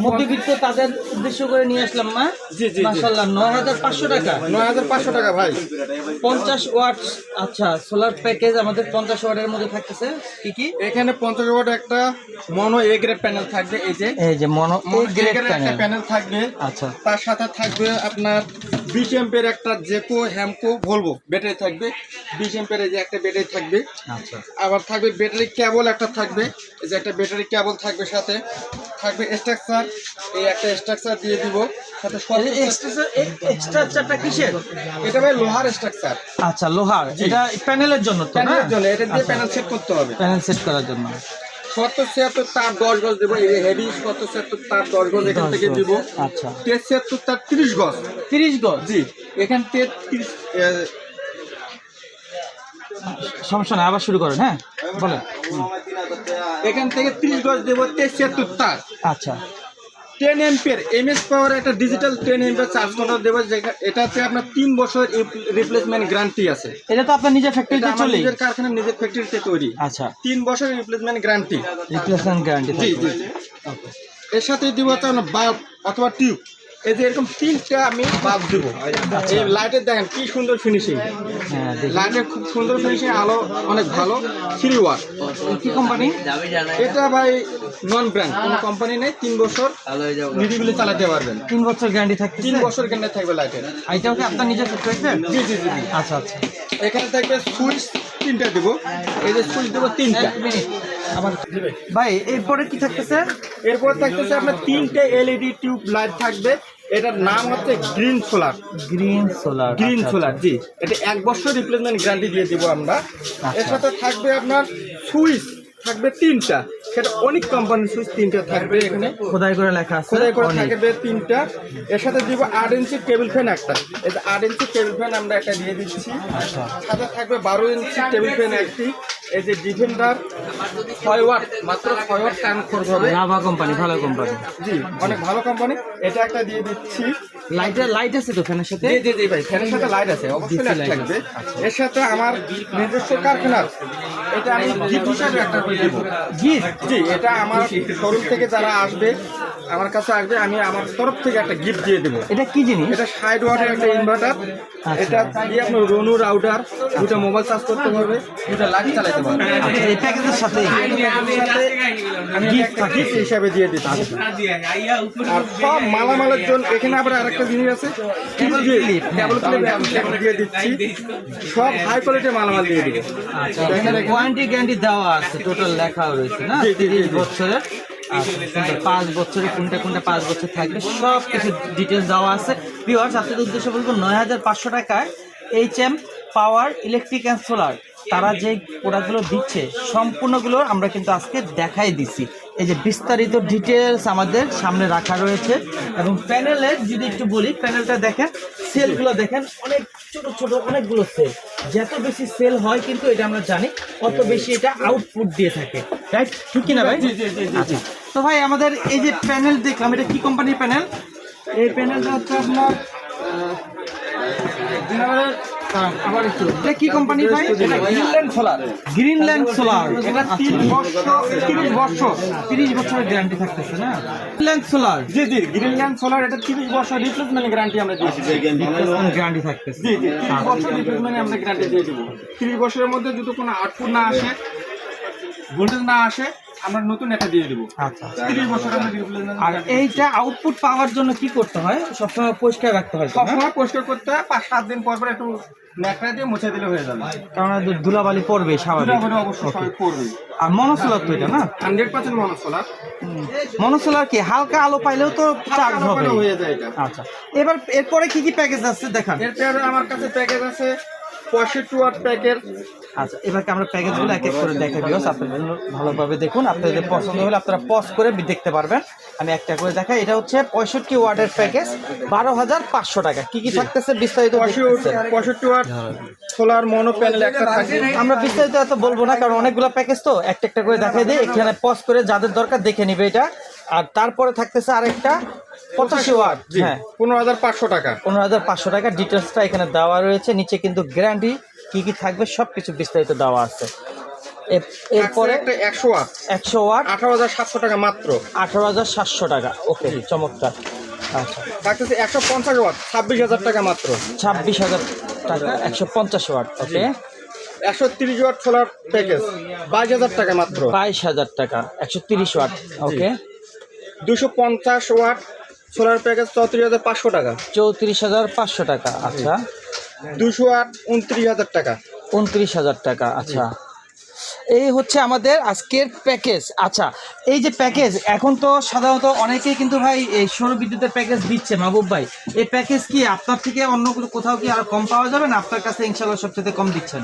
মধ্যবিত্ত তাদের উদ্দেশ্য করে নিয়ে আসলাম মা। মাসাল্লাহ নয় হাজার পাঁচশো টাকা। নয় হাজার পাঁচশো টাকা ভাই। পঞ্চাশ ওয়াট আচ্ছা সোলার প্যাকেজ আমাদের পঞ্চাশ ওয়াটের মধ্যে থাকতেছে। কি কি? এখানে পঞ্চাশ ওয়াট একটা মনো এ গ্রেড প্যানেল থাকবে এই যে। এই যে মনো A গ্রেড একটা প্যানেল থাকবে। আচ্ছা। তার সাথে থাকবে আপনার বিশ এম্পের একটা জেকো হ্যামকো বলব ব্যাটারি থাকবে। বিশ এম্পের এই যে একটা ব্যাটারি থাকবে। আচ্ছা। আবার থাকবে ব্যাটারি কেবল একটা থাকবে। এই যে একটা ব্যাটারি কেবল থাকবে সাথে। থাকবে স্ট্রাকচার এই একটা স্ট্রাকচার দিয়ে দিব। সাথে সব এক্সট্রা এক্সট্রা চারটা কিসের? এটা ভাই লোহার স্ট্রাকচার আচ্ছা লোহার। এটা প্যানেলের জন্য তো না? জন্য এটা দিয়ে আচ্ছা। প্যানেল সেট করতে হবে। প্যানেল সেট করার জন্য। সত্তর ছিয়াত্তর তার দশ গজ দেবো। এই হেভি সত্তর ছিয়াত্তর তার দশ গজ এখান থেকে দিব। আচ্ছা। ছিয়াত্তর তার তিরিশ গজ। তিরিশ গজ? জি এখান থেকে সমস্যা নাই আবার শুরু করেন হ্যাঁ? বলেন। এখান থেকে ত্রিশ গজ দেবো তেইশ ছিয়াত্তর তার। আচ্ছা। টেন এমপিয়ার এমএস পাওয়ার একটা digital ten ampere charge control দেবো এটাতে আপনার তিন বছর রিপ্লেসমেন্ট গ্যারান্টি আছে। এটা তো আপনার নিজের ফ্যাক্টরিতে চলে নিজের কারখানা নিজের ফ্যাক্টরিতে তৈরি। আচ্ছা। তিন বছর রিপ্লেসমেন্ট গ্যারান্টি রিপ্লেসমেন্ট গ্যারান্টি জি জি। জি। এর সাথে দিব হচ্ছে আপনার বাল্ব অথবা টিউব এই যে এরকম তিনটা আমি বাল্ব দিব। এই লাইটের দেখেন কি সুন্দর ফিনিশিং হ্যাঁ লাইটের খুব সুন্দর ফিনিশিং আলো অনেক ভালো। থ্রি ওয়াট কি কোম্পানি এটা ভাই নন ব্র্যান্ড কোনো কোম্পানি নেই তিন বছর নিরিবিলি চালাতে পারবেন। তিন বছর গ্যারান্টি থাকছে তিন বছর কেন থাকবে লাইটের। এইটাও কি আপনার নিজের জি জি জি জি। আচ্ছা আচ্ছা। এখানে থাকবে সুইচ তিনটা দেবো। এই যে সুইচ দেবো তিনটা। মিনিট। আবার ভাই। এরপরে কি থাকতেছে? এরপর থাকতেছে আপনার তিনটে এলইডি টিউব লাইট থাকবে। এটার নাম হচ্ছে green solar. Green solar green solar জি। এটা এক বছর রিপ্লেসমেন্ট গ্যারান্টি দিয়ে দিব আমরা। এর সাথে থাকবে আপনার সুইচ থাকবে তিনটা। সেটা অনেক কোম্পানির সুইচ তিনটা থাকবে এখানে। খোদাই করে লেখা আছে খোদাই করে থাকবে তিনটা। এর সাথে দিব আট ইঞ্চি টেবিল ফ্যান একটা। এই যে আট ইঞ্চি টেবিল ফ্যান আমরা একটা দিয়ে দিচ্ছি। আচ্ছা সাথে থাকবে বারো ইঞ্চি টেবিল ফ্যান একটি। এই যে ডিফেন্ডার ছয় ওয়াট মাত্র ছয় ওয়াট খরচ হবে। লাভা কোম্পানি ভালো কোম্পানি জি অনেক ভালো কোম্পানি এটা একটা দিয়ে দিচ্ছি। লাইটের লাইট আছে তো ফ্যানের সাথে? জি জি জি ভাই ফ্যানের সাথে লাইট আছে অবশ্যই লাইট থাকবে। এর সাথে আমার নিজস্ব কারখানার এটা আমি গিফট হিসাবে একটা করে দেবো। গিফট জি এটা আমার শোরুম থেকে যারা আসবে আমার কাছে আসবে আমি আমার তরফ থেকে একটা গিফট দিয়ে দেবো। এটা কি জিনিস? এটা ষাট ওয়াটের একটা ইনভার্টার এটা দিয়ে আপনার রনু রাউটার দুটো মোবাইল চার্জ করতে পারবে। দুটো লাইট চালাতে পারবে। আচ্ছা, এই প্যাকেজের সাথে আমি একটা গিফট হিসাবে দিয়ে দিচ্ছি। আর সব মালামালের জন্য এখানে আবার আরেকটা জিনিস আছে। কেবল ক্লিপ কেবল ক্লিপ দিয়ে দিচ্ছি। সব হাই কোয়ালিটির মালামাল দিয়ে দিব। এখানে ওয়ারেন্টি গ্যারান্টি দেওয়া আছে টোটাল লেখা রয়েছে না? তিরিশ। বছরের। আচ্ছা। পাঁচ বছরে, কোনটা কোনটা পাঁচ বছর থাকবে সব কিছু ডিটেলস দেওয়া আছে। ভিওয়ার্স আপনাদের উদ্দেশ্যে বলব, নয় হাজার পাঁচশো টাকায় H M power electric and solar তারা যে প্রোডাক্টগুলো দিচ্ছে, সম্পূর্ণগুলো আমরা কিন্তু আজকে দেখাই দিছি। এই যে বিস্তারিত ডিটেলস আমাদের সামনে রাখা রয়েছে এবং প্যানেলে যদি একটু বলি প্যানেলটা দেখেন সেলগুলো দেখেন অনেক ছোট ছোট অনেকগুলো সেল যত বেশি সেল হয় কিন্তু এটা আমরা জানি অত বেশি এটা আউটপুট দিয়ে থাকে রাইট ঠিক কিনা ভাই? আচ্ছা। তো ভাই আমাদের এই যে প্যানেল দেখলাম এটা কি কোম্পানির প্যানেল এই প্যানেলটা হচ্ছে আপনার আবার একটু। এটা কি কোম্পানি ভাই? গ্রিনল্যান্ড সোলার গ্রিনল্যান্ড সোলার এটা তিন বছর তিরিশ বছর তিরিশ বছরের গ্যারান্টি থাকতেছে না? গ্রিনল্যান্ড সোলার জি জি গ্রিনল্যান্ড সোলার এটা তিরিশ বছর রিপ্লেসমেন্ট গ্যারান্টি আমরা দিয়েছি গ্যারান্টি থাকতেছে। জি জি তিরিশ বছর রিপ্লেসমেন্ট আমরা গ্যারান্টি দিয়ে দেবো। বছরের মধ্যে যদি কোনো আউটপুট না আসে ভোল্টেজ না আসে আমরা নতুন একটা দিয়ে দেবো। আচ্ছা তিরিশ বছর আর এইটা আউটপুট পাওয়ার জন্য কি করতে হয়? সবসময় পরিষ্কার রাখতে হয় সবসময় পরিষ্কার করতে হয় পাঁচ সাত দিন পর পর একটু ন্যাকড়া দিয়ে মুছে দিলে হয়ে যাবে। কারণ ধুলাবালি পড়বে স্বাভাবিক। অবশ্যই করবে আর মনোসোলার তো এটা না? হান্ড্রেড পার্সেন্ট মনোসোলার কি? হালকা আলো পাইলেও তো চার্জ হবে। হয়ে যায় এটা। আচ্ছা। এবার এরপরে কি কি প্যাকেজ আছে? দেখান। এরপরে আমার কাছে প্যাকেজ আছে পঁয়ষট্টি ওয়াট প্যাকেট আচ্ছা এবারকে আমরা প্যাকেজগুলো এক এক করে দেখা দিও আপনাদের ভালোভাবে দেখুন। আপনাদের পছন্দ হলে আপনারা পজ করে দেখতে পারবেন। আমি একটা করে দেখাই এটা হচ্ছে পঁয়ষট্টি ওয়ার্ডের প্যাকেজ বারো হাজার পাঁচশো টাকা। কি কি থাকতেছে বিস্তারিত পঁয়ষট্টি ওয়াট সোলার মনো প্যানেল একটা থাকে। আমরা বিস্তারিত এত বলব না কারণ অনেকগুলো প্যাকেজ তো। একটা একটা করে দেখাই দিই এখানে পজ করে যাদের দরকার দেখে নিবে এটা। আর তারপরে থাকতেছে আরেকটা পঁচাশি ওয়াট। হ্যাঁ। পনেরো হাজার পাঁচশো টাকা। পনেরো হাজার পাঁচশো টাকা। ডিটেলসটা এখানে দেওয়া রয়েছে। নিচে কিন্তু গ্যারান্টি কি কি থাকবে সব কিছু বিস্তারিত দেওয়া আছে। এর- এরপরে একটা একশো ওয়াট। একশো ওয়াট। আঠারো হাজার সাতশো টাকা মাত্র। আঠারো হাজার সাতশো টাকা। ওকে চমৎকার। আচ্ছা। থাকতেছে একশো পঞ্চাশ ওয়াট ছাব্বিশ হাজার টাকা মাত্র। ছাব্বিশ হাজার টাকা একশো পঞ্চাশ ওয়াট। ওকে। একশো তিরিশ ওয়াট সোলার প্যাকেজ বাইশ হাজার টাকা মাত্র। বাইশ হাজার টাকা একশো তিরিশ ওয়াট। ওকে। দুশো পঞ্চাশ ওয়াট সোলার প্যাকেজ চৌত্রিশ হাজার পাঁচশো টাকা। চৌত্রিশ হাজার পাঁচশো টাকা আচ্ছা। দুশো ওয়াট উনত্রিশ হাজার টাকা। উনত্রিশ হাজার টাকা আচ্ছা। এই হচ্ছে আমাদের আজকের প্যাকেজ। আচ্ছা এই যে প্যাকেজ এখন তো সাধারণত অনেকেই কিন্তু ভাই এই সৌর বিদ্যুতের প্যাকেজ দিচ্ছে মাহবুব ভাই। এই প্যাকেজ কি আপনার থেকে অন্য কোথাও কি আর কম পাওয়া যাবে না? আপনার কাছে ইনশাল্লাহ সবচেয়ে কম দিচ্ছেন।